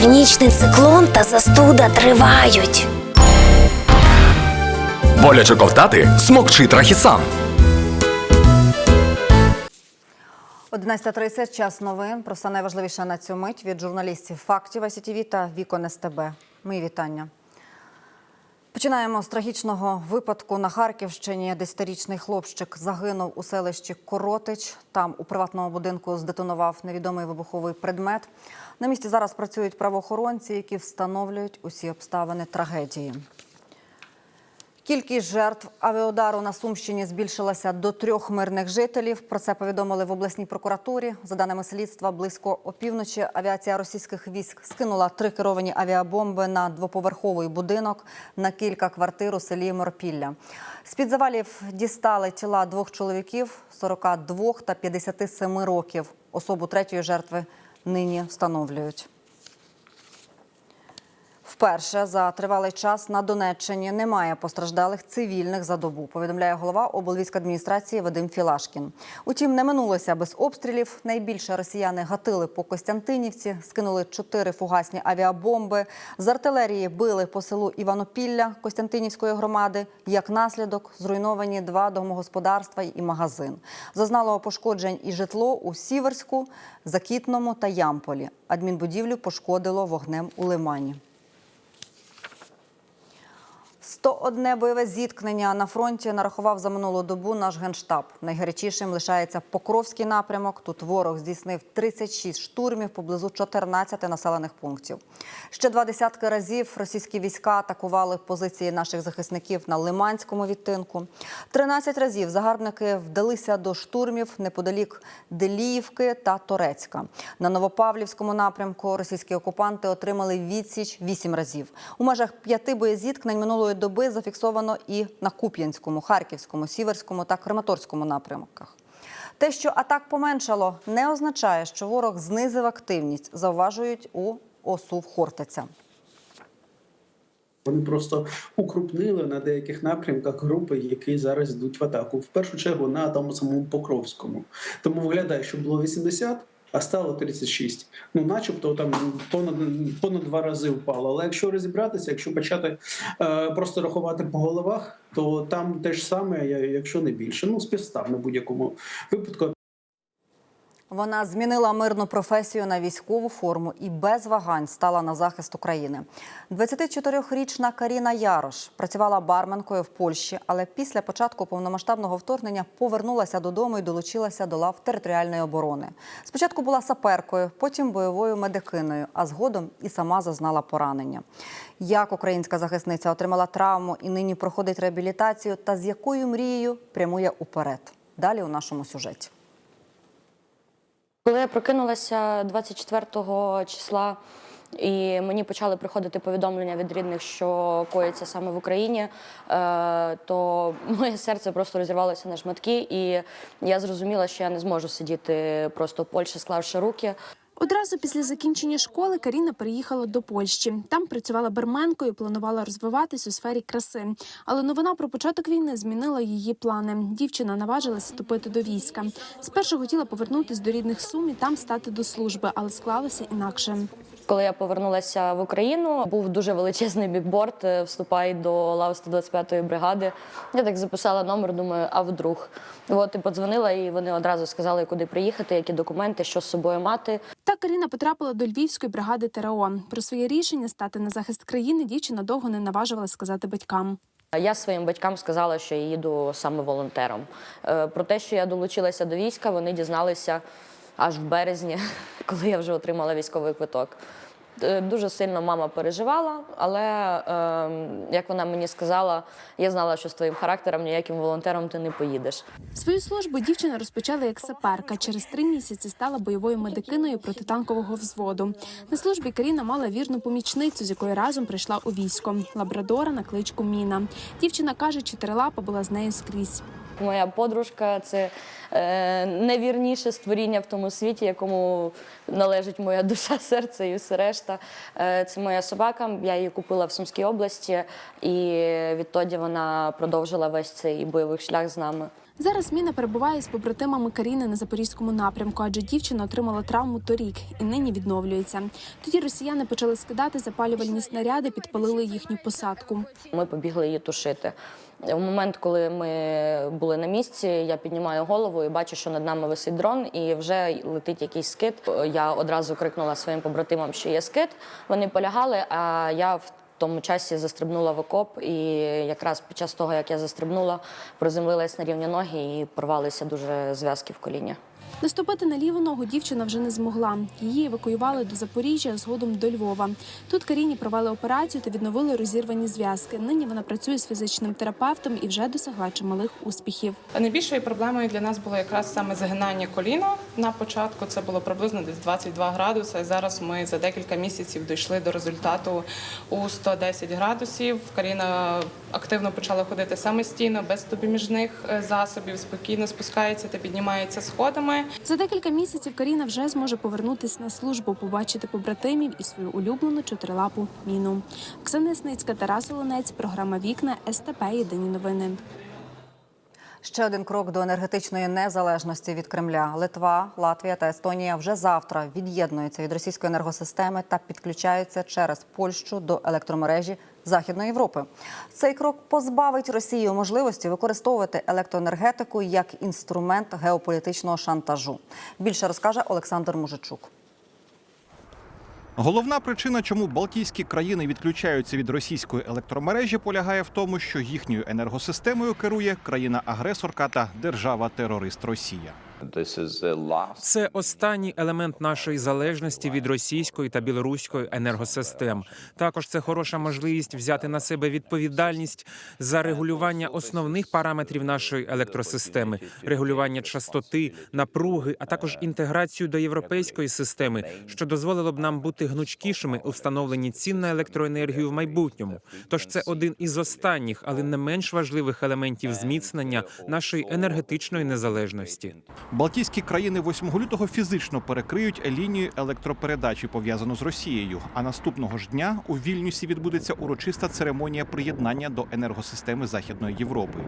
Північний циклон та застуда тривають. Боляче ковтати смокчи трахісан. 11.30, час новин. Про все найважливіше на цю мить від журналістів фактів СІТВ та Вікон СТБ. Мої вітання. Починаємо з трагічного випадку на Харківщині. Десятирічний хлопчик загинув у селищі Коротич. Там у приватному будинку здетонував невідомий вибуховий предмет. На місці зараз працюють правоохоронці, які встановлюють усі обставини трагедії. Кількість жертв авіаудару на Сумщині збільшилася до трьох мирних жителів. Про це повідомили в обласній прокуратурі. За даними слідства, близько опівночі авіація російських військ скинула три керовані авіабомби на двоповерховий будинок на кілька квартир у селі Морпілля. З-під завалів дістали тіла двох чоловіків 42 та 57 років. Особу третьої жертви нині встановлюють. Вперше за тривалий час на Донеччині немає постраждалих цивільних за добу, повідомляє голова облвійськадміністрації Вадим Філашкін. Утім, не минулося без обстрілів. Найбільше росіяни гатили по Костянтинівці, скинули чотири фугасні авіабомби. З артилерії били по селу Іванопілля Костянтинівської громади. Як наслідок зруйновані два домогосподарства і магазин. Зазнало пошкоджень і житло у Сіверську, Закітному та Ямполі. Адмінбудівлю пошкодило вогнем у Лимані. 101 бойове зіткнення на фронті нарахував за минулу добу наш генштаб. Найгарячішим лишається Покровський напрямок. Тут ворог здійснив 36 штурмів поблизу 14 населених пунктів. Ще два десятки разів російські війська атакували позиції наших захисників на Лиманському відтинку. 13 разів загарбники вдалися до штурмів неподалік Деліївки та Торецька. На Новопавлівському напрямку російські окупанти отримали відсіч 8 разів. У межах п'яти боєзіткнень минулої доби зафіксовано і на Куп'янському, Харківському, Сіверському та Краматорському напрямках. Те, що атак поменшало, не означає, що ворог знизив активність, зауважують у ОСУ Хортиця. Вони просто укрупнили на деяких напрямках групи, які зараз йдуть в атаку. В першу чергу на тому самому Покровському. Тому виглядає, що було 80, а стало 36. Ну, начебто там понад понад два рази впало. Але якщо розібратися, якщо почати е, просто рахувати по головах, то там те ж саме, якщо не більше. Ну, співстав на будь-якому випадку. Вона змінила мирну професію на військову форму і без вагань стала на захист України. 24-річна Каріна Ярош працювала барменкою в Польщі, але після початку повномасштабного вторгнення повернулася додому і долучилася до лав територіальної оборони. Спочатку була саперкою, потім бойовою медикиною, а згодом і сама зазнала поранення. Як українська захисниця отримала травму і нині проходить реабілітацію, та з якою мрією прямує уперед? Далі у нашому сюжеті. Коли я прокинулася 24 числа, і мені почали приходити повідомлення від рідних, що коїться саме в Україні, е, то моє серце просто розірвалося на шматки, і я зрозуміла, що я не зможу сидіти просто в Польщі, склавши руки. Одразу після закінчення школи Каріна переїхала до Польщі. Там працювала барменкою, планувала розвиватись у сфері краси. Але новина про початок війни змінила її плани. Дівчина наважилася вступити до війська. Спершу хотіла повернутись до рідних сум і там стати до служби, але склалося інакше. Коли я повернулася в Україну, був дуже величезний бікборд. е, Вступай до лав 125-ї бригади. Я так записала номер, думаю, а вдруг. От і подзвонила, і вони одразу сказали, куди приїхати, які документи, що з собою мати. Так Каріна потрапила до львівської бригади ТРО. Про своє рішення стати на захист країни дівчина довго не наважувалася сказати батькам. Я своїм батькам сказала, що я їду саме волонтером. Е, Про те, що я долучилася до війська, вони дізналися аж в березні, коли я вже отримала військовий квиток. Е, Дуже сильно мама переживала, але е, як вона мені сказала, я знала, що з твоїм характером ніяким волонтером ти не поїдеш. Свою службу дівчина розпочала як саперка. Через три місяці стала бойовою медикиною протитанкового взводу. На службі Каріна мала вірну помічницю, з якою разом прийшла у військо лабрадора на кличку Міна. Дівчина каже, чотирилапа була з нею скрізь. Моя подружка це е, найвірніше створіння в тому світі, якому належить моя душа, серце і все решта. Е, це моя собака. Я її купила в Сумській області, і відтоді вона продовжила весь цей бойовий шлях з нами. Зараз Міна перебуває з побратимами Каріни на запорізькому напрямку, адже дівчина отримала травму торік і нині відновлюється. Тоді росіяни почали скидати запалювальні снаряди, підпалили їхню посадку. Ми побігли її тушити. В момент, коли ми були на місці, я піднімаю голову і бачу, що над нами висить дрон, і вже летить якийсь скид. Я одразу крикнула своїм побратимам, що є скид. Вони полягали, а я в тому часі застрибнула в окоп, і якраз під час того, як я застрибнула, приземлилась на рівні ноги і порвалися дуже зв'язки в коліні. Наступити на ліву ногу дівчина вже не змогла. Її евакуювали до Запоріжжя, згодом до Львова. Тут Каріні провели операцію та відновили розірвані зв'язки. Нині вона працює з фізичним терапевтом і вже досягла чималих успіхів. Найбільшою проблемою для нас було якраз саме загинання коліна. На початку це було приблизно десь 22 градуси. Зараз ми за декілька місяців дійшли до результату у 110 градусів. Каріна активно почала ходити самостійно, без допоміжних е, засобів, спокійно спускається та піднімається сходами. За декілька місяців Каріна вже зможе повернутися на службу, побачити побратимів і свою улюблену чотирилапу міну. Оксана Ясницька, Тарас Оленець, програма Вікна СТП. Єдині новини. Ще один крок до енергетичної незалежності від Кремля. Литва, Латвія та Естонія вже завтра від'єднуються від російської енергосистеми та підключаються через Польщу до електромережі Західної Європи. Цей крок позбавить Росію можливості використовувати електроенергетику як інструмент геополітичного шантажу. Більше розкаже Олександр Мужичук. Головна причина, чому Балтійські країни відключаються від російської електромережі, полягає в тому, що їхньою енергосистемою керує країна-агресорка та держава-терорист Росія. Це останній елемент нашої залежності від російської та білоруської енергосистем. Також це хороша можливість взяти на себе відповідальність за регулювання основних параметрів нашої електросистеми, регулювання частоти, напруги, а також інтеграцію до європейської системи, що дозволило б нам бути гнучкішими у встановленні цін на електроенергію в майбутньому. Тож це один із останніх, але не менш важливих елементів зміцнення нашої енергетичної незалежності. Балтійські країни 8 лютого фізично перекриють лінію електропередачі, пов'язану з Росією. А наступного ж дня у Вільнюсі відбудеться урочиста церемонія приєднання до енергосистеми Західної Європи.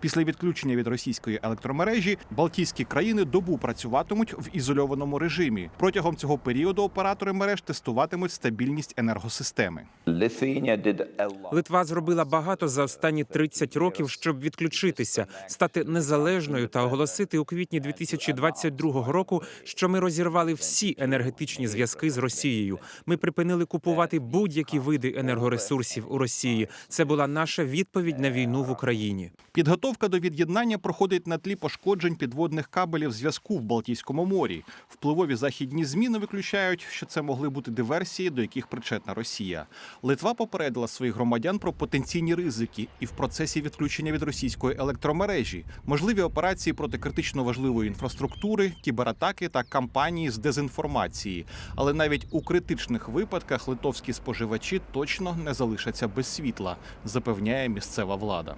Після відключення від російської електромережі Балтійські країни добу працюватимуть в ізольованому режимі. Протягом цього періоду оператори мереж тестуватимуть стабільність енергосистеми. Литва зробила багато за останні 30 років, щоб відключитися, стати незалежною та оголосити у квітні 2022 року, що ми розірвали всі енергетичні зв'язки з Росією. Ми припинили купувати будь-які види енергоресурсів у Росії. Це була наша відповідь на війну в Україні. Підготовка до від'єднання проходить на тлі пошкоджень підводних кабелів зв'язку в Балтійському морі. Впливові західні змі не виключають, що це могли бути диверсії, до яких причетна Росія. Литва попередила своїх громадян про потенційні ризики і в процесі відключення від російської електромережі, можливі операції проти критично важливої інфраструктури, кібератаки та кампанії з дезінформації. Але навіть у критичних випадках литовські споживачі точно не залишаться без світла, запевняє місцева влада.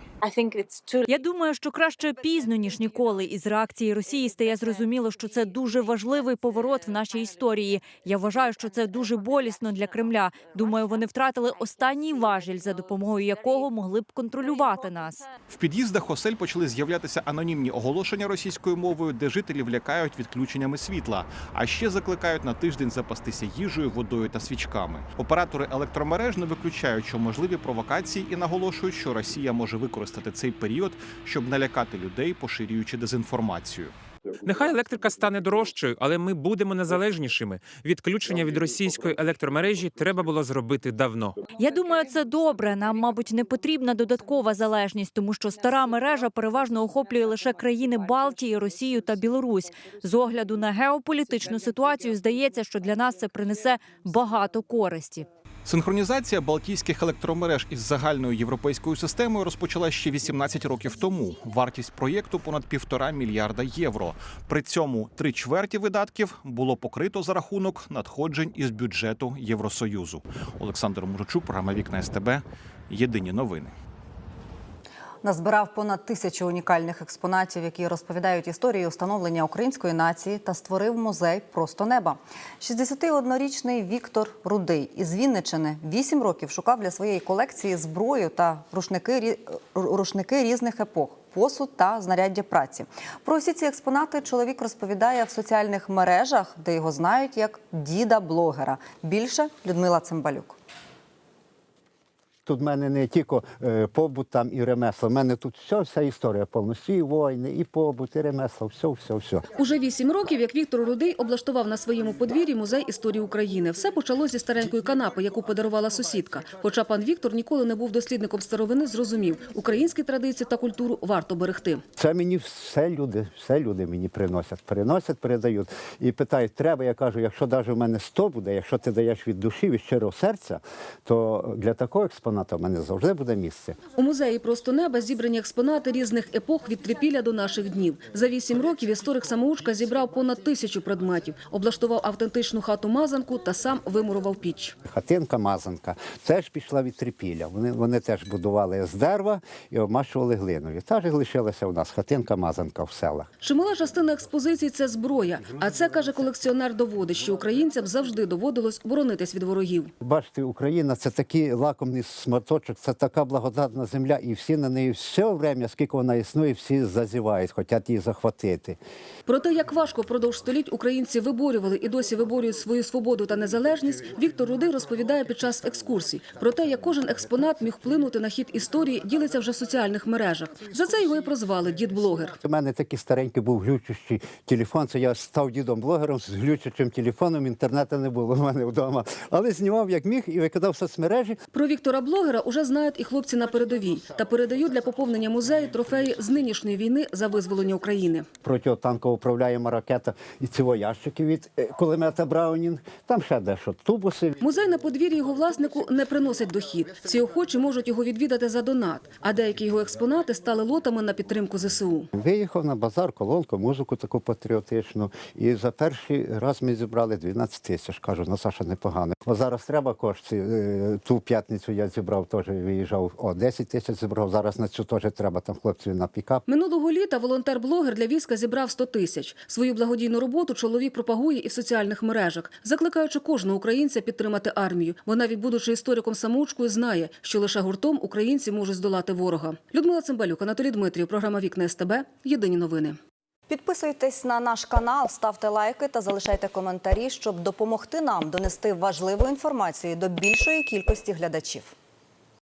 Я думаю, що краще пізно ніж ніколи. Із реакції Росії стає зрозуміло, що це дуже важливий поворот в нашій історії. Я вважаю, що це дуже болісно для Кремля. Думаю, вони втратили останній важіль, за допомогою якого могли б контролювати нас. В під'їздах осель почали з'являтися анонімні оголошення російською мовою, де жителів лякають відключеннями світла, а ще закликають на тиждень запастися їжею, водою та свічками. Оператори електромереж не виключають, що можливі провокації і наголошують, що Росія може використати цей період, щоб налякати людей, поширюючи дезінформацію. Нехай електрика стане дорожчою, але ми будемо незалежнішими. Відключення від російської електромережі треба було зробити давно. Я думаю, це добре. Нам, мабуть, не потрібна додаткова залежність, тому що стара мережа переважно охоплює лише країни Балтії, Росію та Білорусь. З огляду на геополітичну ситуацію здається, що для нас це принесе багато користі. Синхронізація балтійських електромереж із загальною європейською системою розпочала ще 18 років тому. Вартість проєкту понад півтора мільярда євро. При цьому три чверті видатків було покрито за рахунок надходжень із бюджету Євросоюзу. Олександр Мужичук, програма Вікна СТБ. Єдині новини. Назбирав понад тисячу унікальних експонатів, які розповідають історію становлення української нації, та створив музей просто неба. 61-річний Віктор Рудий із Вінничини 8 років шукав для своєї колекції зброю та рушники, рушники різних епох. посуд та знаряддя праці. Про усі ці експонати чоловік розповідає в соціальних мережах, де його знають як діда-блогера. Більше Людмила Цимбалюк. Тут в мене не тільки е, побут там і ремесло. У мене тут все, вся історія повністю. І воїни, і побут, і ремесло, все, все, все. Уже вісім років, як Віктор Рудий облаштував на своєму подвір'ї музей історії України. Все почалося зі старенької канапи, яку подарувала сусідка. Хоча пан Віктор ніколи не був дослідником старовини, зрозумів, українські традиції та культуру варто берегти. Це мені все люди, все люди мені приносять. Приносять, передають. І питають, треба, я кажу, якщо навіть у мене 100 буде, якщо ти даєш від душі, від щирого серця, то для такого експоната в мене завжди буде місце. У музеї просто неба зібрані експонати різних епох від трипілля до наших днів. За вісім років історик самоучка зібрав понад тисячу предметів, облаштував автентичну хату мазанку та сам вимурував піч. Хатинка, мазанка, теж пішла від трипілля. Вони, вони теж будували з дерева і обмащували глиною. Та ж лишилася у нас хатинка, мазанка в селах. Чимала частина експозицій це зброя. А це каже колекціонер, доводить, що українцям завжди доводилось боронитись від ворогів. Бачите, Україна це такий лакомний сматочок, це така благодатна земля, і всі на неї все время, скільки вона існує, всі зазівають, хочуть її захватити. Про те, як важко впродовж століть українці виборювали і досі виборюють свою свободу та незалежність, Віктор Рудий розповідає під час екскурсій. Про те, як кожен експонат міг вплинути на хід історії, ділиться вже в соціальних мережах. За це його і прозвали дід-блогер. У мене такий старенький був глючущий телефон. Це я став дідом-блогером з глючачим телефоном. Інтернету не було в мене вдома. Але знімав як міг і викидав в соцмережі. Про Віктора блогера уже знають і хлопці на передовій та передають для поповнення музею трофеї з нинішньої війни за визволення України. Протитанкова управляємо ракета і цього ящики від е, кулемета Браунінг. Там ще дещо тубуси. Музей на подвір'ї його власнику не приносить дохід. Всі охочі можуть його відвідати за донат, а деякі його експонати стали лотами на підтримку ЗСУ. Виїхав на базар, колонку, музику таку патріотичну. І за перший раз ми зібрали 12 тисяч. Кажу, ну Саша, непогано. О, зараз треба кошти. Е, Ту п'ятницю я зібрав, теж виїжджав. О, 10 тисяч зібрав. Зараз на цю теж треба там хлопців на пікап. Минулого літа волонтер-блогер для війська зібрав 100 тисяч. Свою благодійну роботу чоловік пропагує і в соціальних мережах, закликаючи кожного українця підтримати армію. Бо навіть будучи істориком самоучкою, знає, що лише гуртом українці можуть здолати ворога. Людмила Цимбалюк, Анатолій Дмитрів, програма Вікна СТБ. Єдині новини. Підписуйтесь на наш канал, ставте лайки та залишайте коментарі, щоб допомогти нам донести важливу інформацію до більшої кількості глядачів.